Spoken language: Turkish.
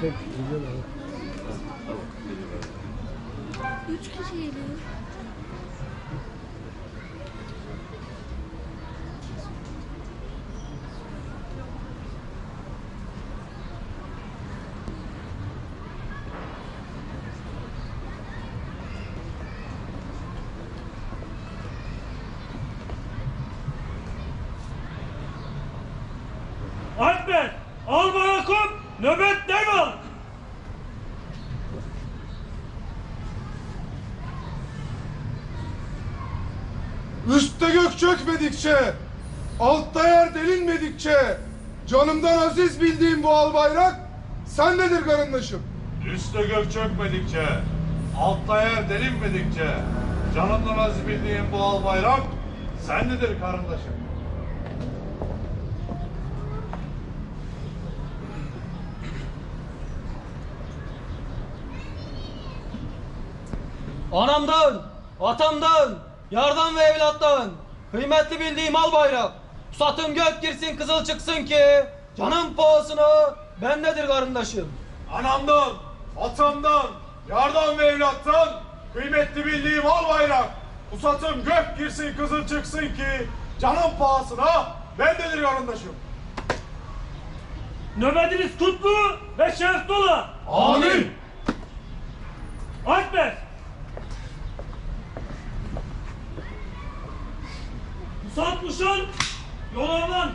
Çek. Abi. Üç kişi geliyor. Alper, al barakum, nöbette kal. Üstte gök çökmedikçe, altta yer delinmedikçe, canımdan aziz bildiğim bu al bayrak, sendedir karındaşım. Üste gök çökmedikçe, altta yer delinmedikçe, canımdan aziz bildiğim bu al bayrak, sendedir karındaşım. Anamdan, atamdan, yardan ve evlattan, kıymetli bildiğim al bayrak. Satın gök girsin kızıl çıksın ki, canım pahasına bendedir karındaşım. Anamdan, atamdan, yardan ve evlattan, kıymetli bildiğim al bayrak, pusatım gök girsin kızıl çıksın ki, canım pahasına bendedir karındaşım. Nöbetiniz kutlu ve şerefli ola. Amin. Satmışın Yolandan.